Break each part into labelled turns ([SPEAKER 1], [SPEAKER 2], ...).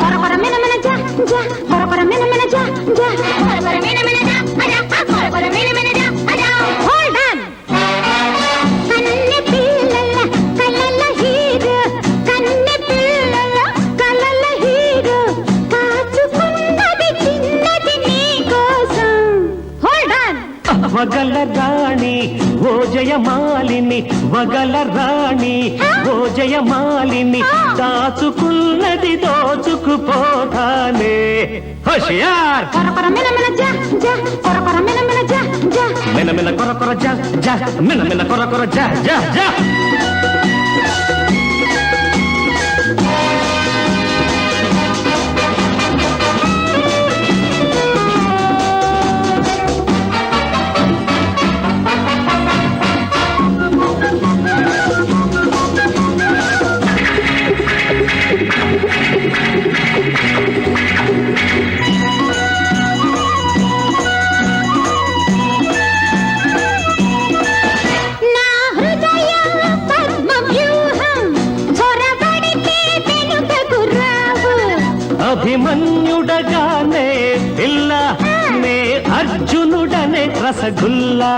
[SPEAKER 1] కొర కొర మిన మిన జా జా కొర కొర మిన మిన జా జా కొర కొర మిన మిన
[SPEAKER 2] వగల రాణి ఓ జయమాలిని వగల రాణి ఓ జయమాలిని దాచుకున్నది దోచుకుపోతానే. హుషియార్!
[SPEAKER 1] కొర కొర మిన మిన జా జా కొర కొర మిన మిన జా జా.
[SPEAKER 2] మిన మిన కొర కొర జా జా మిన మిన కొర కొర జా జా జా. అభిమన్యుడగానే పిల్ల నే అర్జునుడనే రసగుల్లా.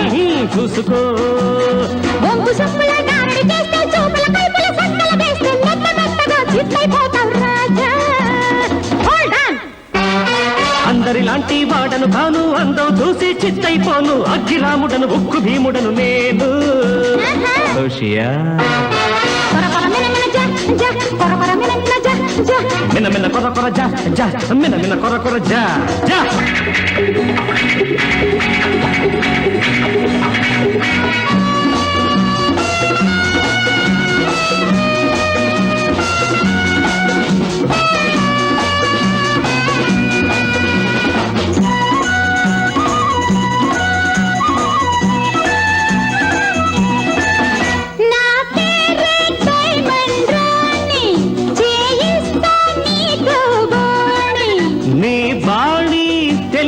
[SPEAKER 2] ఉహు, చూసుకో. అందరిలాంటి వాడను కాను అందం చూసి చిత్తైపోను. అగ్గిరాముడను ఉక్కు భీముడను నేను.
[SPEAKER 1] మిన మిన కొర కొర జా జా
[SPEAKER 2] మిన మిన కొర కొర జా జా. మిన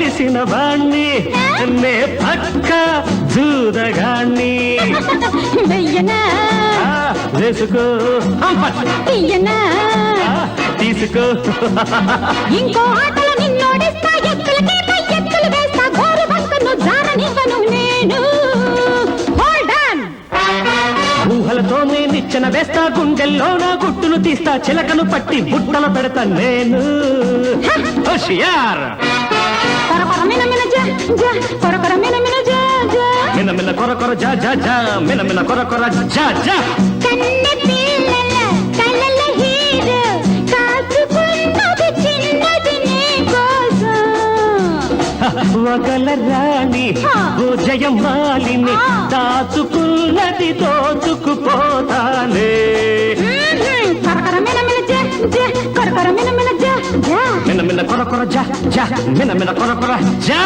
[SPEAKER 2] తెలిసిన బాణ్ణి నే పక్క ఆ, వేసుకో. తీసుకో.
[SPEAKER 1] ఇంకో ఆటలో నిన్నోడిస్తా ఎత్తులకే పై ఎత్తులు వేస్తా బంకను జారనివ్వను నేను.
[SPEAKER 2] ఊహలతోనే నిచ్చెన వేస్తా గుండెల్లో నా గుట్టును తీస్తా చిలకను పట్టి బుట్టలు పెడతా నేను.
[SPEAKER 1] కొర మిన మిన కొర కొర జా జా.
[SPEAKER 2] జా మిన మిన జా జా. వగల రాణి ఓ జయమాలిని
[SPEAKER 1] ఆ.
[SPEAKER 2] దాచుకున్నది దోచుకుపోతానే
[SPEAKER 1] కొరకొర మిన మిన జా జా కొరకొర
[SPEAKER 2] మిన మిన కొర కొర జా జా మిన మిన కొర కొర జా